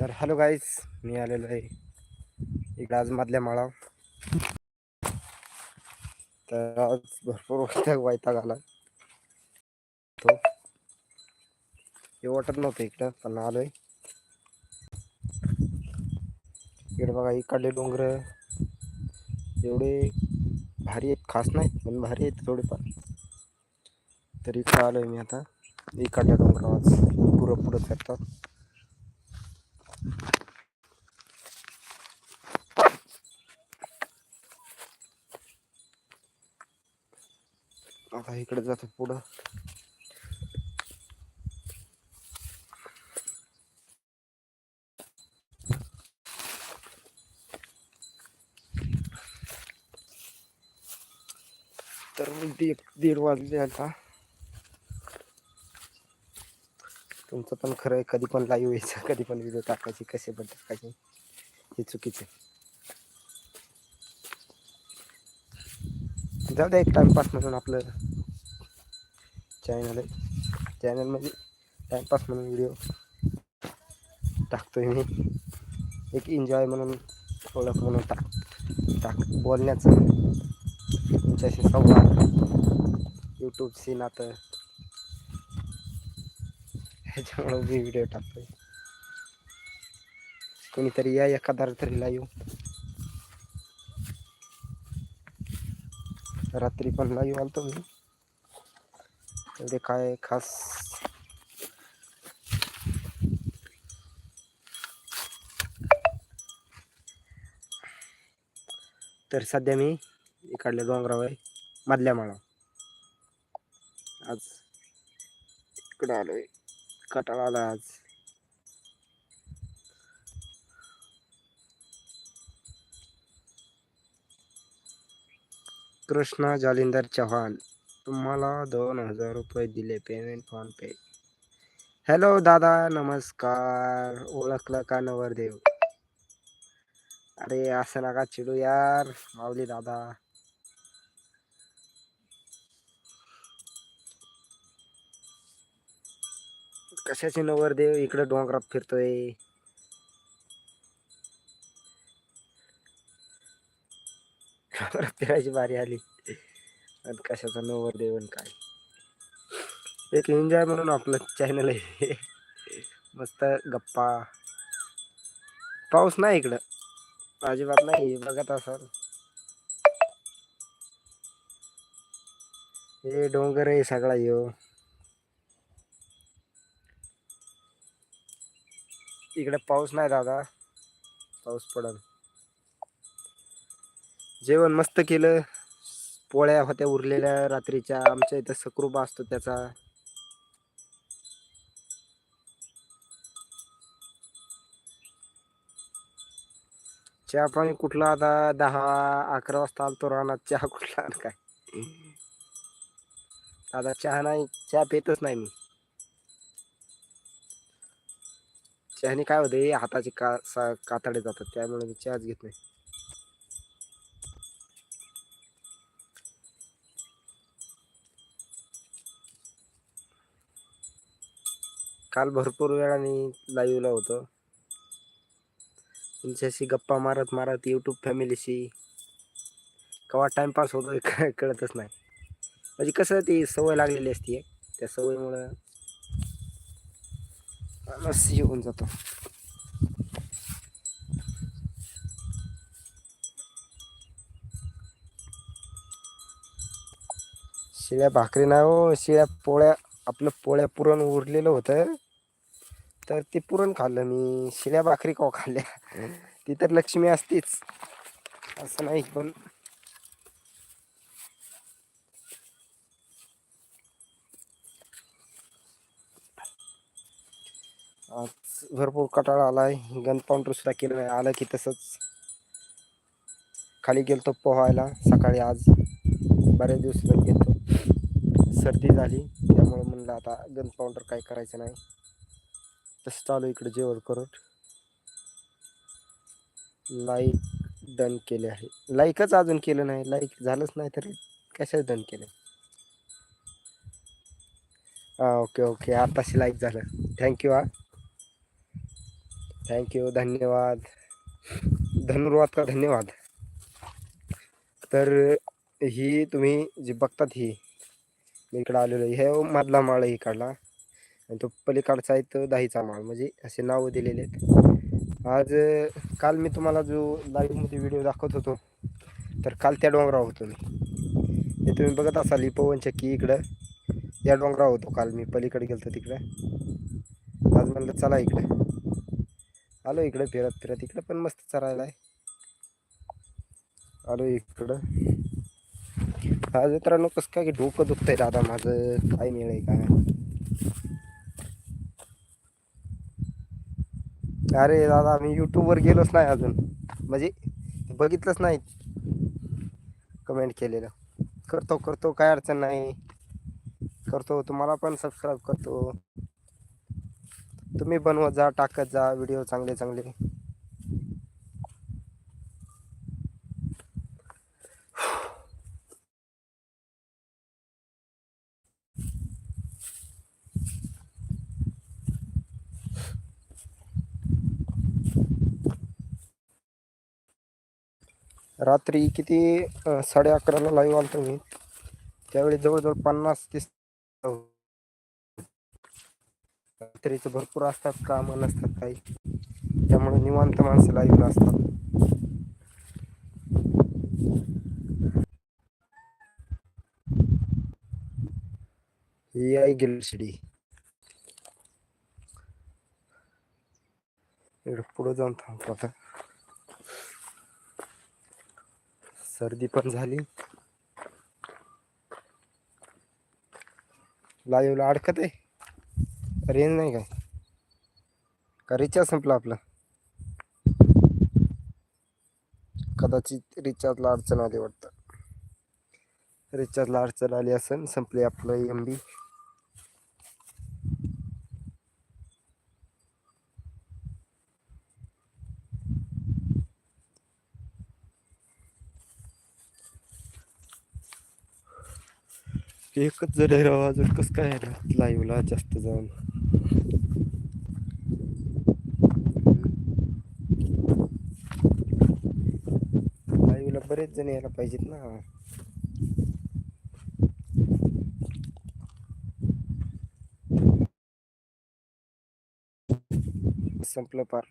तर hello guys मी आलेलो आहे इकडे आज मधल्या माळा. तर आज भरपूर वैताग वैताग आला. तो. हे वाटत नव्हतं इकडं पण आलोय. इकडे बघा इकडले डोंगर. एवढे भारी आहेत खास नाहीत पण भारी आहेत थोडेफार तर इकडं आलोय मी आता इकडल्या डोंगरावर. आज पुरं पुढं फिरतात आता इकडे जातो पुढं. तर दीड दीड वाजले आता. तुमचं पण खरं आहे कधी पण लाईव्ह यायचं कधी पण व्हिडिओ टाकायची कसे पण टाकायचे. हे चुकीचे जाऊ द्या एक टाइमपास म्हणून आपलं चॅनल आहे. चॅनलमध्ये टाइमपास म्हणून व्हिडिओ टाकतोय मी. एक एन्जॉय म्हणून ओळख म्हणून टाक टाक बोलण्याचं. तुमच्याशी संवाद यूट्यूबशी नातं ह्याच्यामुळं मी व्हिडिओ टाकतोय. कोणीतरी या एखादा तरीला येऊ रात्री पण लाईव्ह आलतो मी. एवढे काय खास? तर सध्या मी इकडल्या डोंगरावर आहे मधल्या माळा. आज इकडं आलोय कटाळा आला आज. कृष्णा जालिंदर चव्हाण. तुम्हाला दोन हज़ार रुपये दिले पेमेंट फ़ोन पे. हॅलो दादा, नमस्कार. ओळखलं का नवरदेव? अरे, असं नका चिडू यार, माऊली दादा. कशाचे नवरदेव? इकडे डोंगरात फिरतोय. फिरायची बारी आली. आणि कशाचा नवर देवन काय? एक एन्जॉय म्हणून आपलं चॅनल आहे. मस्त गप्पा. पाऊस नाही इकडं. अजिबात नाही बघत असाल. हे डोंगर आहे सगळा यो. इकडे पाऊस नाही दादा. पाऊस पडल जेवण मस्त केलं. पोळ्या होत्या उरलेल्या रात्रीच्या. आमच्या इथं सक्रूप असतो त्याचा. चहा पाणी कुठला? आता दहा अकरा वाजता आलतो रानात. चहा कुठला काय? आता चहा नाही चहा पितच नाही मी. चहाने काय होते हाताचे का सा कातडे जातात. त्यामुळे मी चहाच घेत नाही. काल भरपूर वेळाने लाईव्हला होतो. तुमच्याशी गप्पा मारत मारत यूट्यूब फॅमिलीशी केव्हा टाइमपास होतो काय कळतच नाही. म्हणजे कसं ती सवय लागलेली असते एक. त्या सवयीमुळं माणूस येऊन जातो. शिळ्या भाकरी नाही हो शिळ्या पोळ्या आपलं पोळ्या पुरण उरलेलं होतं. तर ते पुरण खाल्लं मी. शिळ्या भाकरी का खाल्ल्या. ती तर लक्ष्मी असतीच. असं नाही पण. आज भरपूर कटाळा आलाय. गन पाऊंडर सुद्धा केलं नाही. आलं की तसंच. खाली गेलतो पोहायला. सकाळी आज बऱ्याच दिवस गेलतो. सर्दी झाली. त्यामुळे म्हणलं आता गन पाऊंडर काय करायचं नाही. तसं चालू इकडे जेवण करून. लाईक डन केले आहे. लाईकच अजून केलं नाही. लाईक झालंच नाही तर कशाच डन केलं हा ओके ओके आताशी लाईक झालं. थँक्यू हा. थँक्यू धन्यवाद. धनुर्वाद का धन्यवाद? तर ही तुम्ही जी बघतात ही मी इकडं आलेलो आहे. हे मधला माळ ही काढला आणि तो पलीकडचा आहे तो दहीचा माळ म्हणजे असे नावं दिलेले आहेत. आज काल मी तुम्हाला जो लाईव्हमध्ये व्हिडिओ दाखवत होतो तर काल त्या डोंगरावर होतो मी. हे तुम्ही बघत असाल ही पवनचक्की इकडं. या डोंगरावर होतो काल मी. पलीकडे गेलो तिकडं. आज म्हणलं चला इकडं. आलो इकडं फिरत फिरत. इकडं पण मस्त चरायला आहे. आलो इकडं. आज मित्रांनो कसं काय की डोकं दुखतंय दादा माझं? काय मिळेल आहे काय? अरे दादा मी यूट्यूबवर गेलोच नाही अजून. म्हणजे बघितलंच नाही. कमेंट केलेलं. करतो करतो काय अडचण नाही. करतो तुम्हाला पण सबस्क्राईब करतो. तुम्ही बनवत जा टाकत जा व्हिडिओ चांगले चांगले. रात्री किती साडे अकराला लाईव्ह आलतो मी. त्यावेळी जवळजवळ पन्नास तीस रात्रीचं भरपूर असतात कामं नसतात काही. त्यामुळे निवांत माणसं लाईव्ह असतात. ही आहे गिलशिडी. इकडे पुढे जाऊन थांबतो आता. सर्दी पण झाली. लाईव्हला अडकत आहे. रेंज नाही काय? का रिचार्ज संपला आपला? कदाचित रिचार्जला अडचण आली वाटतं. रिचार्जला अडचण आली असेल संपली आपलं एम बी एकच जण आहे राव अजून कसं काय लाईव्हला जास्त जाऊन. लाईव्हला बरेच जण यायला पाहिजेत ना. संपलं पार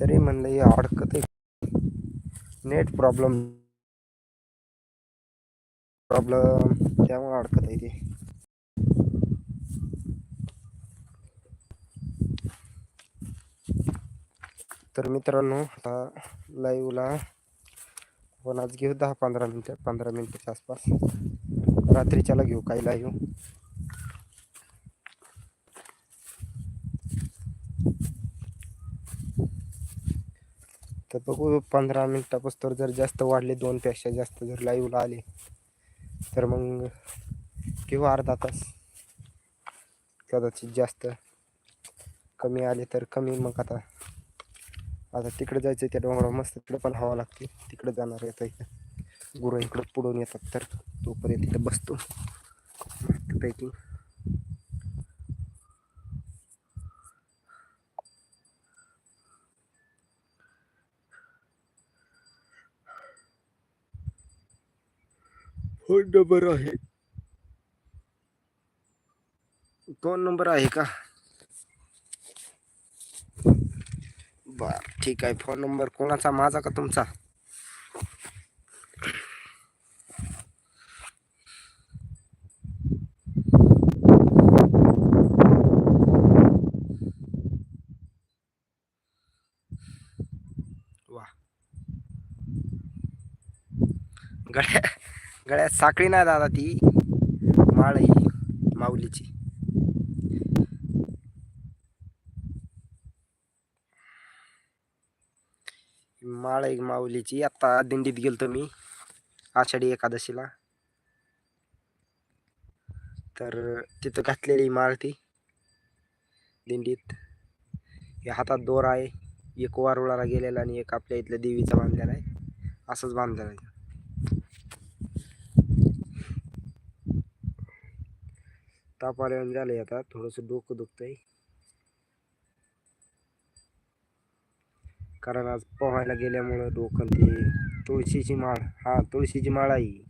तरी म्हणलं हे अडकत आहे नेट प्रॉब्लेम प्रॉब्लेम त्यामुळे अडकत आहे ते. तर मित्रांनो आता लाईव्हला पण आज घेऊ दहा पंधरा मिनटं पंधरा मिनटाच्या आसपास. रात्रीच्याला घेऊ काही लाईव्ह बघू पंधरा मिनटापासून जर जास्त वाढले दोनपेक्षा जास्त जर लाईव्हला आले तर मग किंवा अर्धा तास कदाचित जास्त कमी आले तर कमी. मग आता आता तिकडे जायचं त्या डोंगरावर मस्त तिकडे पण हवा लागते. तिकडे जाणार येतं इथं. गुरं इकडं पुढून येतात तर तोपर्यंत तिथं बसतो. मस्तपैकी फ़ोन नंबर आहे दोन नंबर आहे का? बर ठीक आहे फ़ोन नंबर कोणाचा माझा का तुमचा वा गळ्या गळ्यात साखळी नाही दादा ती. माळ आहे माऊलीची. माळ आहे माऊलीची. आता दिंडीत गेलतो मी आषाढी एकादशीला. तर तिथं घातलेली माळ ती दिंडीत. हे हातात दोर आहे एक वारुळाला गेलेला आणि एक आपल्या इथल्या देवीचा बांधलेला आहे. असंच बांधलेला आहे. ताप आल्यावर झालंय आता थोडंसं डोकं दुखतंय. कारण आज पोहायला गेल्यामुळं डोकं ते तुळशीची माळ हा तुळशीची माळ आहे ही.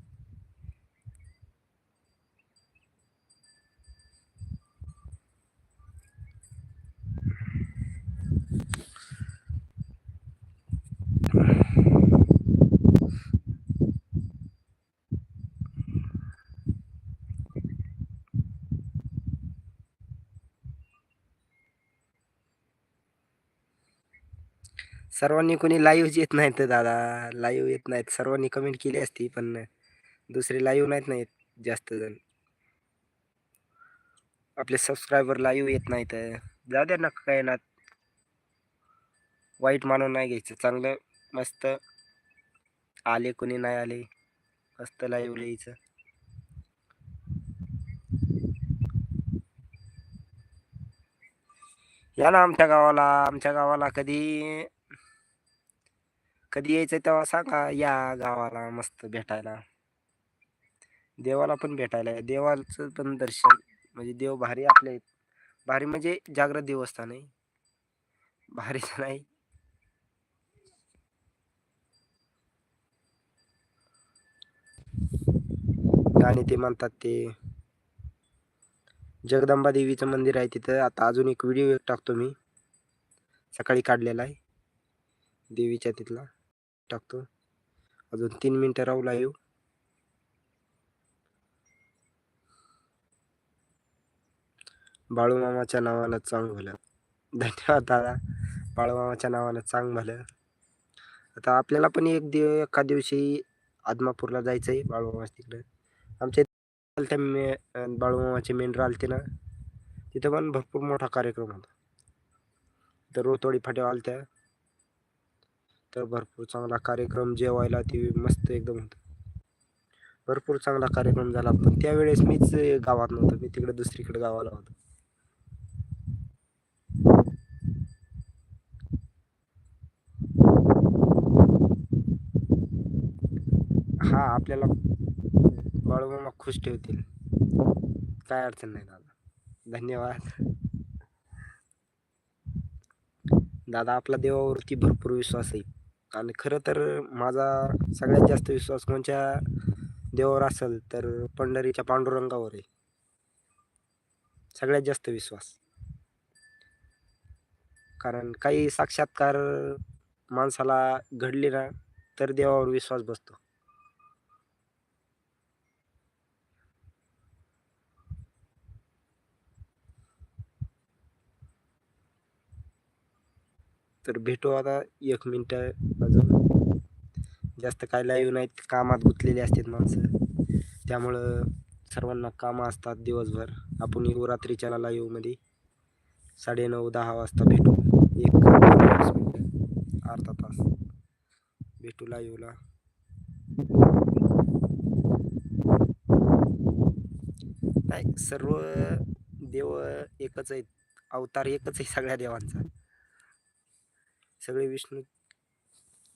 सर्वांनी कोणी लाईव्ह येत नाहीत दादा. लाईव्ह येत नाहीत. सर्वांनी कमेंट केली असती पण दुसरे लाईव्ह नाहीत नाहीत जास्त जण. आपले सबस्क्रायबर लाईव्ह येत नाहीत. जाऊ द्या ना काय ना. वाईट मानून नाही घ्यायचं. चांगलं मस्त. आले कोणी नाही आले. मस्त लाईव्ह लिहायचं. या ना आमच्या गावाला. आमच्या गावाला कधी कधी यायचं तेव्हा सांगा या गावाला मस्त भेटायला. देवाला पण भेटायला या. देवाचं पण दर्शन म्हणजे देव भारी आपले भारी म्हणजे जागृत देवस्थान आहे. भारीच नाही. आणि ते म्हणतात ते. जगदंबा देवीचं मंदिर आहे तिथं. आता अजून एक व्हिडिओ एक टाकतो मी. सकाळी काढलेला आहे. देवीच्या तिथला. टाकतो. अजून तीन मिनटं राहू लाईव्ह बाळूमामाच्या नावानं चांग भलं. धन्यवाद दादा. बाळूमामाच्या नावानं चांग भलं. आता आपल्याला पण एक दिव एका दिवशी आदमापूरला जायचं आहे बाळूमामा तिकडं. आमच्या इथं त्या मे बाळूमामाचे मेंढर आलते ना तिथं पण भरपूर मोठा कार्यक्रम होता. तर रोतोडी फाट्या आलत्या. तर भरपूर चांगला कार्यक्रम जेवायला ती मस्त एकदम होतं. भरपूर चांगला कार्यक्रम झाला. पण त्यावेळेस मीच गावात नव्हतो. मी तिकडे दुसरीकडे गावाला होतो. हा आपल्याला बाळूमामा खुश ठेवतील. काय अडचण नाही दादा. धन्यवाद. दादा आपला देवावरती भरपूर विश्वास आहे. आणि खरं तर माझा सगळ्यात जास्त विश्वास कोणत्या देवावर असेल तर पंढरीच्या पांडुरंगावर आहे. सगळ्यात जास्त विश्वास. कारण काही साक्षात्कार माणसाला घडले ना तर देवावर विश्वास बसतो. तर भेटू आता एक मिनटं. जास्त काय लाईव्ह नाहीत कामात गुंतलेली असतात माणसं. त्यामुळं सर्वांना कामं असतात दिवसभर. आपण येऊ रात्रीच्या लाईव्हमध्ये साडेनऊ दहा वाजता भेटू. एक अर्धा तास. भेटू लाईव्हला नाही सर्व देव एकच आहेत. अवतार एकच आहे सगळ्या देवांचा. सगळे विष्णू